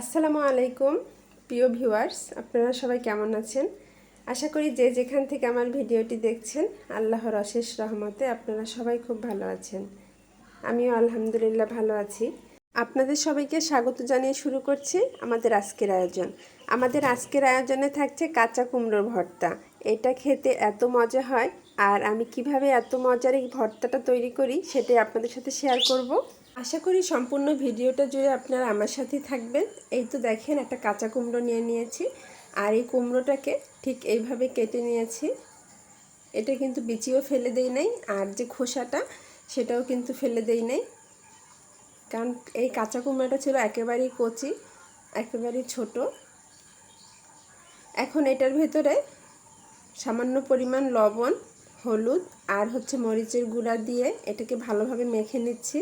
আসসালামু আলাইকুম, প্রিয় ভিউয়ার্স, আপনারা সবাই কেমন আছেন? আশা করি যে যেখান থেকে আমার ভিডিওটি দেখছেন, আল্লাহর অশেষ রহমতে আপনারা সবাই খুব ভালো আছেন। আমিও আলহামদুলিল্লাহ ভালো আছি। আপনাদের সবাইকে স্বাগত জানিয়ে শুরু করছি আমাদের আজকের আয়োজন। আমাদের আজকের আয়োজনে থাকছে কাঁচা কুমড়োর ভর্তা। এটা খেতে এত মজা হয়, আর আমি কীভাবে এত মজার এই ভর্তাটা তৈরি করি সেটাই আপনাদের সাথে শেয়ার করব। আশা করি সম্পূর্ণ ভিডিওটা জুড়ে আপনারা আমার সাথেই থাকবেন। এই তো দেখেন একটা কাঁচা কুমড়ো নিয়ে নিয়েছি, আর এই কুমড়োটাকে ঠিক এইভাবে কেটে নিয়েছি। এটা কিন্তু বিচিও ফেলে দেই নাই, আর যে খোসাটা সেটাও কিন্তু ফেলে দেই নাই। কারণ এই কাঁচা কুমড়োটা ছিল একেবারেই কচি, একেবারেই ছোট। এখন এটার ভেতরে সামান্য পরিমাণ লবণ, হলুদ, আর হচ্ছে মরিচের গুঁড়া দিয়ে এটাকে ভালোভাবে মেখে নিচ্ছি।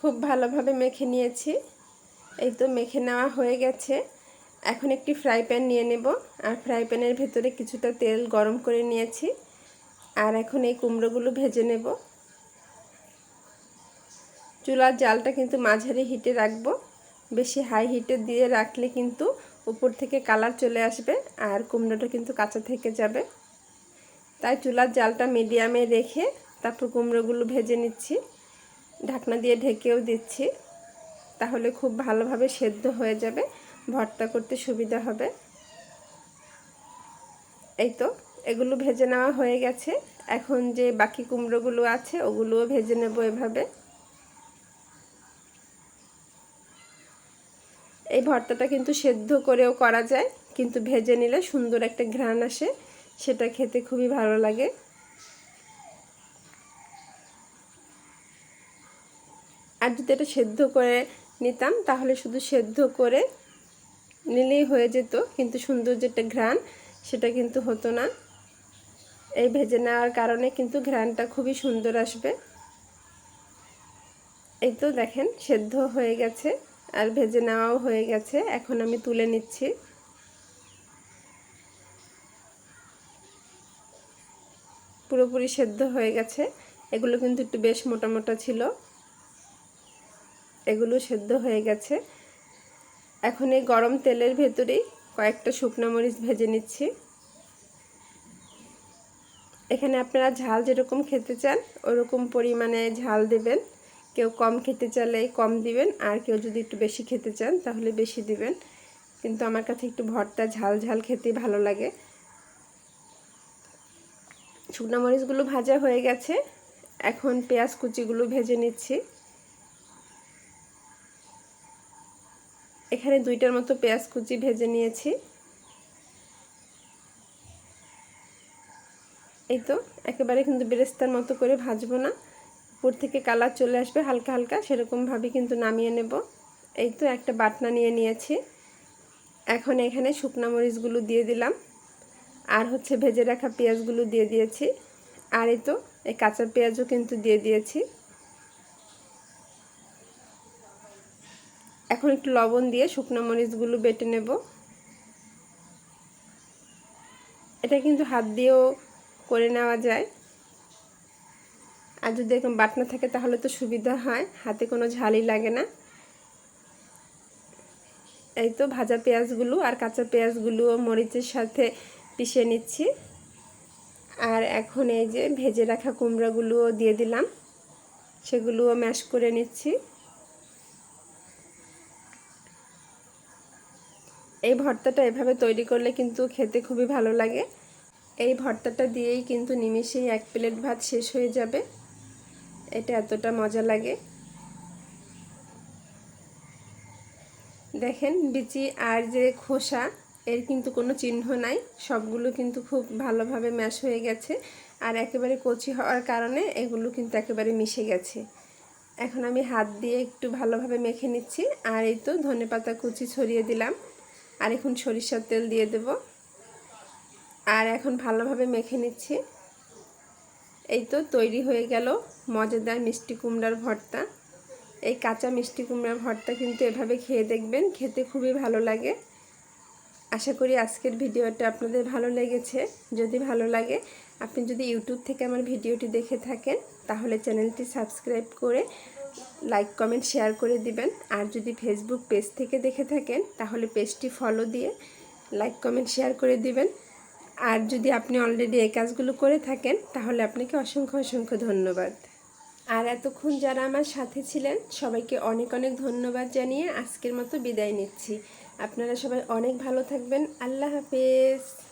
খুব ভালোভাবে মেখে নিয়েছি। এই তো মেখে নেওয়া হয়ে গেছে। এখন একটি ফ্রাই প্যান নিয়ে নেব। আর ফ্রাই প্যানের ভেতরে কিছুটা তেল গরম করে নিয়েছি। আর এখন এই কুমড়োগুলো ভেজে নেব। চুলার জালটা কিন্তু মাঝারি হিটে রাখব। বেশি হাই হিটে দিয়ে রাখলে কিন্তু উপর থেকে কালার চলে আসবে আর কুমড়োটা কিন্তু কাঁচা থেকে যাবে। তাই চুলার জালটা মিডিয়ামে রেখে তারপর কুমড়োগুলো ভেজে নিচ্ছি। ঢাকনা দিয়ে ঢেকেও দিচ্ছি। তাহলে খুব ভালোভাবে সেদ্ধ হয়ে যাবে। ভর্তা করতে সুবিধা হবে। এই তো, এগুলো ভেজে নেওয়া হয়ে গেছে। এখন যে বাকি কুমড়োগুলো আছে, ওগুলোও ভেজে নেব এভাবে। এই ভর্তাটা কিন্তু সেদ্ধ করেও করা যায়, কিন্তু ভেজে নিলে সুন্দর একটা ঘ্রাণ আসে। সেটা খেতে খুবই ভালো লাগে। আর যদি এটা সেদ্ধ করে নিতাম, তাহলে শুধু সেদ্ধ করে নিলেই হয়ে যেত, কিন্তু সুন্দর যেটা ঘ্রাণ, সেটা কিন্তু হতো না। এই ভেজে নেওয়ার কারণে কিন্তু ঘ্রাণটা খুবই সুন্দর আসবে। এই তো দেখেন, সেদ্ধ হয়ে গেছে আর ভেজে নেওয়াও হয়ে গেছে। এখন আমি তুলে নিচ্ছি। পুরোপুরি সেদ্ধ হয়ে গেছে। এগুলো কিন্তু একটু বেশ মোটা মোটা ছিল। এগুলো সেদ্ধ হয়ে গেছে। এখন এই গরম তেলের ভেতরেই কয়েকটা শুকনো মরিচ ভেজে নিচ্ছি। এখানে আপনারা ঝাল যেরকম খেতে চান, ওরকম পরিমাণে ঝাল দেবেন। কেউ কম খেতে চাইলে কম দিবেন, আর কেউ যদি একটু বেশি খেতে চান তাহলে বেশি দিবেন। কিন্তু আমার কাছে একটু ভর্তা ঝাল ঝাল খেতে ভালো লাগে। শুকনো মরিচগুলো ভাজা হয়ে গেছে। এখন পেঁয়াজ কুচিগুলো ভেজে নিচ্ছি। এখানে দুইটার মতো পেঁয়াজ কুচি ভেজে নিয়েছি। এই তো, একেবারে কিন্তু বেরেস্তার মতো করে ভাজবো না। উপর থেকে কালার চলে আসবে হালকা হালকা সেরকমভাবে কিন্তু নামিয়ে নেব। এই তো, একটা বাটনা নিয়ে নিয়েছি। এখন এখানে শুকনো মরিচগুলো দিয়ে দিলাম। আর হচ্ছে ভেজে রাখা পেঁয়াজগুলো দিয়ে দিয়েছি। আর এই তো, এই কাঁচা পেঁয়াজও কিন্তু দিয়ে দিয়েছি। এখন একটু লবণ দিয়ে শুকনো মরিচগুলো বেটে নেব। এটা কিন্তু হাত দিয়েও করে নেওয়া যায়। আর যদি এরকম বাটনা থাকে তাহলে তো সুবিধা হয়, হাতে কোনো ঝালই লাগে না। এই তো ভাজা পেঁয়াজগুলো আর কাঁচা পেঁয়াজগুলো মরিচের সাথে পিষে নিচ্ছি। আর এখন এই যে ভেজে রাখা কুমড়াগুলোও দিয়ে দিলাম, সেগুলোও ম্যাশ করে নিচ্ছি। এই ভর্তাটা এভাবে তৈরি করলে কিন্তু খেতে খুবই ভালো লাগে। এই ভর্তাটা দিয়েই কিন্তু নিমিষেই এক প্লেট ভাত শেষ হয়ে যাবে। এটা এতটা মজা লাগে। দেখেন বিচি আর যে খোসা, এর কিন্তু কোনো চিহ্ন নাই। সবগুলো কিন্তু খুব ভালোভাবে ম্যাশ হয়ে গেছে। আর একেবারে কচি হওয়ার কারণে এগুলো কিন্তু একেবারে মিশে গেছে। এখন আমি হাত দিয়ে একটু ভালোভাবে মেখে নিচ্ছি। আর এই তো ধনে পাতা কুচি ছড়িয়ে দিলাম। আর এখন সরিষার তেল দিয়ে দেব। আর এখন ভালোভাবে মেখে নিচ্ছি। এই তো তৈরি হয়ে গেল মজাদার মিষ্টি কুমড়ার ভর্তা। এই কাঁচা মিষ্টি কুমড়ার ভর্তা কিন্তু এভাবে খেয়ে দেখবেন, খেতে খুবই ভালো লাগে। আশা করি আজকের ভিডিওটা আপনাদের ভালো লেগেছে। যদি ভালো লাগে, আপনি যদি ইউটিউব থেকে আমার ভিডিওটি দেখে থাকেন, তাহলে চ্যানেলটি সাবস্ক্রাইব করে লাইক কমেন্ট শেয়ার করে দিবেন। আর যদি ফেসবুক পেজ থেকে দেখে থাকেন, তাহলে পেজটি ফলো দিয়ে লাইক কমেন্ট শেয়ার করে দিবেন। আর যদি আপনি অলরেডি এই কাজগুলো করে থাকেন, তাহলে আপনাকে অসংখ্য অসংখ্য ধন্যবাদ। আর এতক্ষণ যারা আমার সাথে ছিলেন, সবাইকে অনেক অনেক ধন্যবাদ জানিয়ে আজকের মতো বিদায় নিচ্ছি। আপনারা সবাই অনেক ভালো থাকবেন। আল্লাহ হাফেজ।